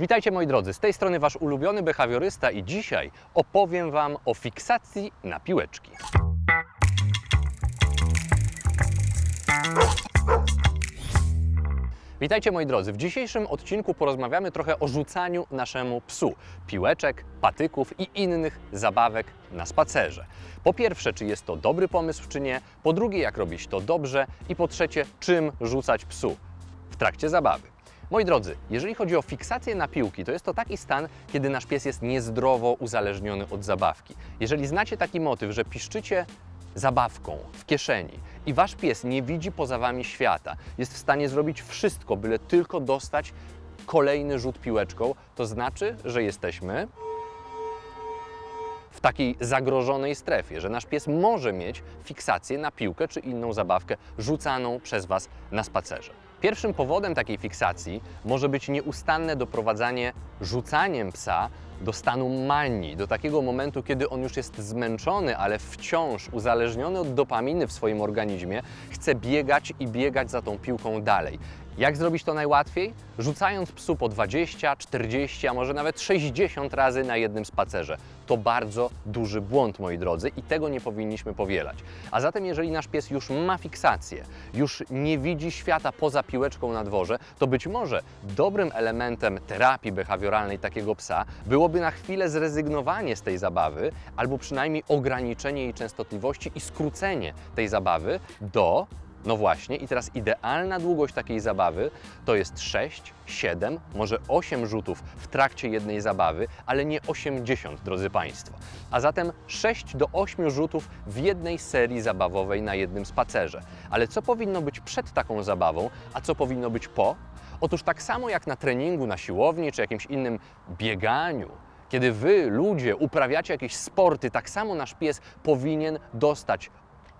Witajcie moi drodzy, z tej strony Wasz ulubiony behawiorysta i dzisiaj opowiem Wam o fiksacji na piłeczki. Witajcie moi drodzy, w dzisiejszym odcinku porozmawiamy trochę o rzucaniu naszemu psu piłeczek, patyków i innych zabawek na spacerze. Po pierwsze, czy jest to dobry pomysł, czy nie, po drugie, jak robić to dobrze i po trzecie, czym rzucać psu w trakcie zabawy. Moi drodzy, jeżeli chodzi o fiksację na piłki, to jest to taki stan, kiedy nasz pies jest niezdrowo uzależniony od zabawki. Jeżeli znacie taki motyw, że piszczycie zabawką w kieszeni i wasz pies nie widzi poza wami świata, jest w stanie zrobić wszystko, byle tylko dostać kolejny rzut piłeczką, to znaczy, że jesteśmy w takiej zagrożonej strefie, że nasz pies może mieć fiksację na piłkę czy inną zabawkę rzucaną przez Was na spacerze. Pierwszym powodem takiej fiksacji może być nieustanne doprowadzanie rzucaniem psa do stanu manii, do takiego momentu, kiedy on już jest zmęczony, ale wciąż uzależniony od dopaminy w swoim organizmie, chce biegać i biegać za tą piłką dalej. Jak zrobić to najłatwiej? Rzucając psu po 20, 40, a może nawet 60 razy na jednym spacerze. To bardzo duży błąd, moi drodzy, i tego nie powinniśmy powielać. A zatem, jeżeli nasz pies już ma fiksację, już nie widzi świata poza piłeczką na dworze, to być może dobrym elementem terapii behawioralnej takiego psa byłoby na chwilę zrezygnowanie z tej zabawy, albo przynajmniej ograniczenie jej częstotliwości i skrócenie tej zabawy do no właśnie, i teraz idealna długość takiej zabawy to jest 6, 7, może 8 rzutów w trakcie jednej zabawy, ale nie 80, drodzy Państwo. A zatem 6 do 8 rzutów w jednej serii zabawowej na jednym spacerze. Ale co powinno być przed taką zabawą, a co powinno być po? Otóż tak samo jak na treningu, na siłowni czy jakimś innym bieganiu, kiedy wy, ludzie, uprawiacie jakieś sporty, tak samo nasz pies powinien dostać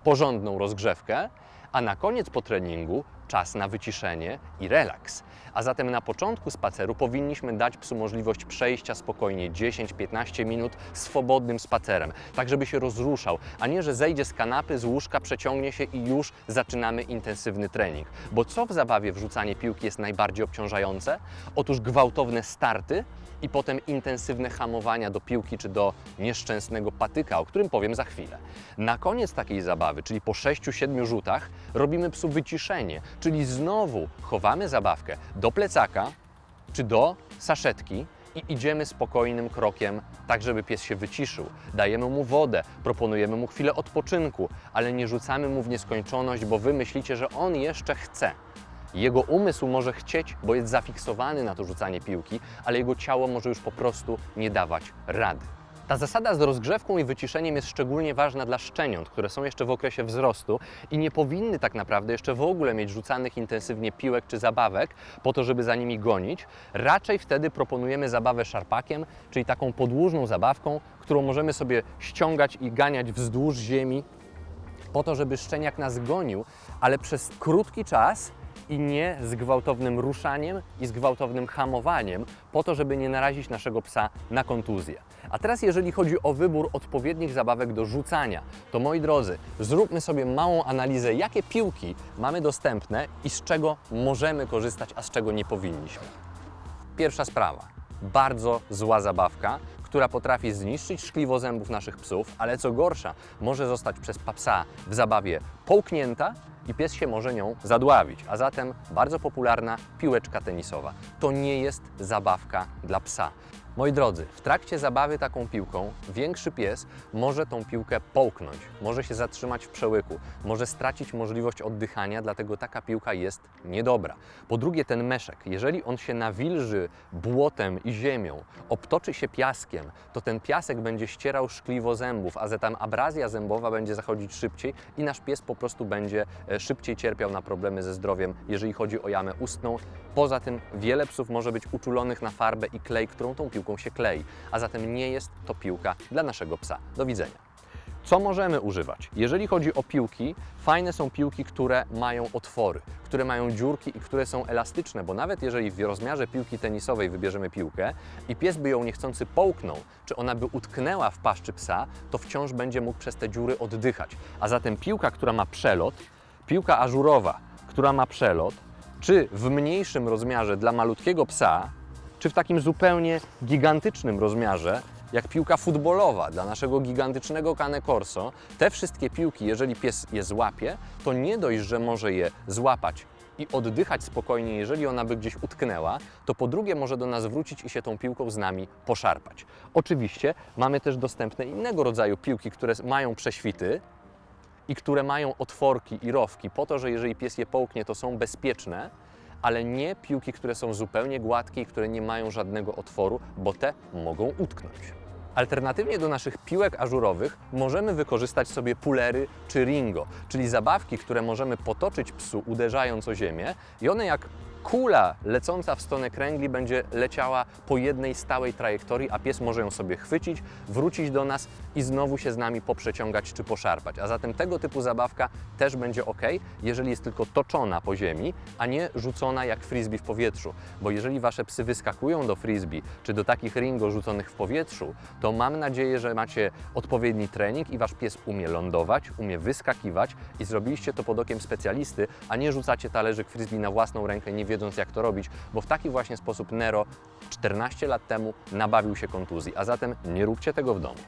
porządną rozgrzewkę, a na koniec po treningu czas na wyciszenie i relaks. A zatem na początku spaceru powinniśmy dać psu możliwość przejścia spokojnie 10-15 minut swobodnym spacerem, tak żeby się rozruszał, a nie, że zejdzie z kanapy, z łóżka, przeciągnie się i już zaczynamy intensywny trening. Bo co w zabawie wrzucanie piłki jest najbardziej obciążające? Otóż gwałtowne starty i potem intensywne hamowania do piłki czy do nieszczęsnego patyka, o którym powiem za chwilę. Na koniec takiej zabawy, czyli po 6-7 rzutach, robimy psu wyciszenie, czyli znowu chowamy zabawkę do plecaka czy do saszetki i idziemy spokojnym krokiem, tak żeby pies się wyciszył. Dajemy mu wodę, proponujemy mu chwilę odpoczynku, ale nie rzucamy mu w nieskończoność, bo wy myślicie, że on jeszcze chce. Jego umysł może chcieć, bo jest zafiksowany na to rzucanie piłki, ale jego ciało może już po prostu nie dawać rady. Ta zasada z rozgrzewką i wyciszeniem jest szczególnie ważna dla szczeniąt, które są jeszcze w okresie wzrostu i nie powinny tak naprawdę jeszcze w ogóle mieć rzucanych intensywnie piłek czy zabawek po to, żeby za nimi gonić. Raczej wtedy proponujemy zabawę szarpakiem, czyli taką podłużną zabawką, którą możemy sobie ściągać i ganiać wzdłuż ziemi po to, żeby szczeniak nas gonił, ale przez krótki czas i nie z gwałtownym ruszaniem i z gwałtownym hamowaniem, po to, żeby nie narazić naszego psa na kontuzję. A teraz, jeżeli chodzi o wybór odpowiednich zabawek do rzucania, to moi drodzy, zróbmy sobie małą analizę, jakie piłki mamy dostępne i z czego możemy korzystać, a z czego nie powinniśmy. Pierwsza sprawa. Bardzo zła zabawka, która potrafi zniszczyć szkliwo zębów naszych psów, ale co gorsza, może zostać przez psa w zabawie połknięta i pies się może nią zadławić. A zatem bardzo popularna piłeczka tenisowa. To nie jest zabawka dla psa. Moi drodzy, w trakcie zabawy taką piłką większy pies może tą piłkę połknąć, może się zatrzymać w przełyku, może stracić możliwość oddychania, dlatego taka piłka jest niedobra. Po drugie, ten meszek, jeżeli on się nawilży błotem i ziemią, obtoczy się piaskiem, to ten piasek będzie ścierał szkliwo zębów, a zatem abrazja zębowa będzie zachodzić szybciej i nasz pies po prostu będzie e, szybciej cierpiał na problemy ze zdrowiem, jeżeli chodzi o jamę ustną. Poza tym wiele psów może być uczulonych na farbę i klej, którą tą piłką się klei, a zatem nie jest to piłka dla naszego psa. Do widzenia. Co możemy używać? Jeżeli chodzi o piłki, fajne są piłki, które mają otwory, które mają dziurki i które są elastyczne, bo nawet jeżeli w rozmiarze piłki tenisowej wybierzemy piłkę i pies by ją niechcący połknął, czy ona by utknęła w paszczy psa, to wciąż będzie mógł przez te dziury oddychać. A zatem piłka, która ma przelot, piłka ażurowa, która ma przelot, czy w mniejszym rozmiarze dla malutkiego psa, czy w takim zupełnie gigantycznym rozmiarze, jak piłka futbolowa dla naszego gigantycznego Cane Corso, te wszystkie piłki, jeżeli pies je złapie, to nie dość, że może je złapać i oddychać spokojnie, jeżeli ona by gdzieś utknęła, to po drugie może do nas wrócić i się tą piłką z nami poszarpać. Oczywiście mamy też dostępne innego rodzaju piłki, które mają prześwity, i które mają otworki i rowki, po to, że jeżeli pies je połknie, to są bezpieczne, ale nie piłki, które są zupełnie gładkie i które nie mają żadnego otworu, bo te mogą utknąć. Alternatywnie do naszych piłek ażurowych możemy wykorzystać sobie pulery czy ringo, czyli zabawki, które możemy potoczyć psu uderzając o ziemię i one jak kula lecąca w stronę kręgli będzie leciała po jednej stałej trajektorii, a pies może ją sobie chwycić, wrócić do nas i znowu się z nami poprzeciągać czy poszarpać. A zatem tego typu zabawka też będzie ok, jeżeli jest tylko toczona po ziemi, a nie rzucona jak frisbee w powietrzu. Bo jeżeli wasze psy wyskakują do frisbee czy do takich ringo rzuconych w powietrzu, to mam nadzieję, że macie odpowiedni trening i wasz pies umie lądować, umie wyskakiwać i zrobiliście to pod okiem specjalisty, a nie rzucacie talerzyk frisbee na własną rękę, nie wiedząc jak to robić, bo w taki właśnie sposób Nero 14 lat temu nabawił się kontuzji, a zatem nie róbcie tego w domu.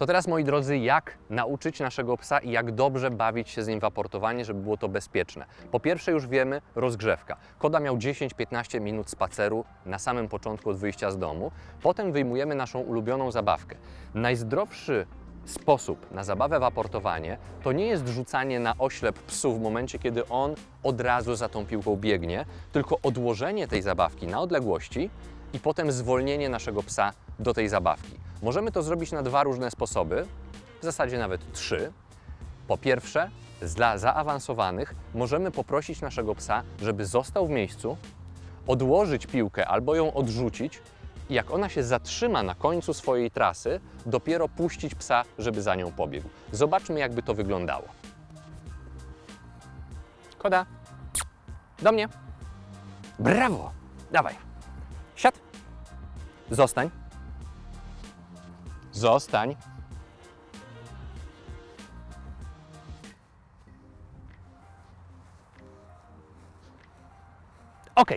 To teraz, moi drodzy, jak nauczyć naszego psa i jak dobrze bawić się z nim w aportowanie, żeby było to bezpieczne. Po pierwsze, już wiemy, rozgrzewka. Koda miał 10-15 minut spaceru na samym początku od wyjścia z domu. Potem wyjmujemy naszą ulubioną zabawkę. Najzdrowszy sposób na zabawę w aportowanie to nie jest rzucanie na oślep psu w momencie, kiedy on od razu za tą piłką biegnie, tylko odłożenie tej zabawki na odległości i potem zwolnienie naszego psa do tej zabawki. Możemy to zrobić na dwa różne sposoby, w zasadzie nawet trzy. Po pierwsze, dla zaawansowanych możemy poprosić naszego psa, żeby został w miejscu, odłożyć piłkę albo ją odrzucić jak ona się zatrzyma na końcu swojej trasy, dopiero puścić psa, żeby za nią pobiegł. Zobaczmy, jakby to wyglądało. Koda, do mnie. Brawo! Dawaj. Siad. Zostań. Zostań. Ok.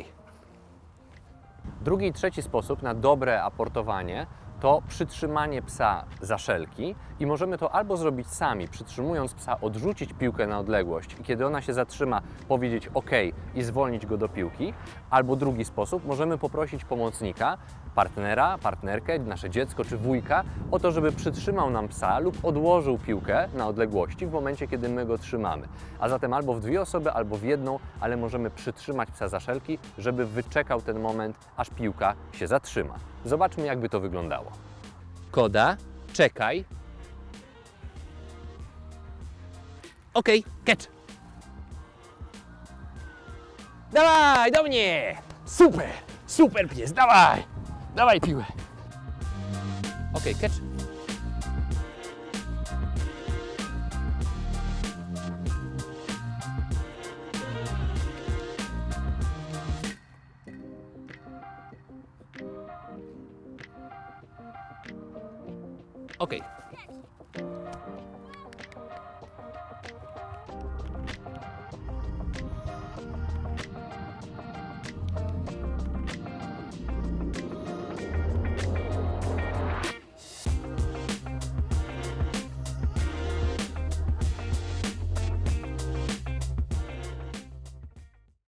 Drugi i trzeci sposób na dobre aportowanie to przytrzymanie psa za szelki i możemy to albo zrobić sami, przytrzymując psa, odrzucić piłkę na odległość i kiedy ona się zatrzyma, powiedzieć OK i zwolnić go do piłki, albo drugi sposób, możemy poprosić pomocnika, partnera, partnerkę, nasze dziecko czy wujka o to, żeby przytrzymał nam psa lub odłożył piłkę na odległości w momencie, kiedy my go trzymamy. A zatem albo w dwie osoby, albo w jedną, ale możemy przytrzymać psa za szelki, żeby wyczekał ten moment, aż piłka się zatrzyma. Zobaczmy, jakby to wyglądało. Koda, czekaj. OK, catch. Dawaj, do mnie! Super, super pies, dawaj! Dawaj piłę. OK, catch. OK,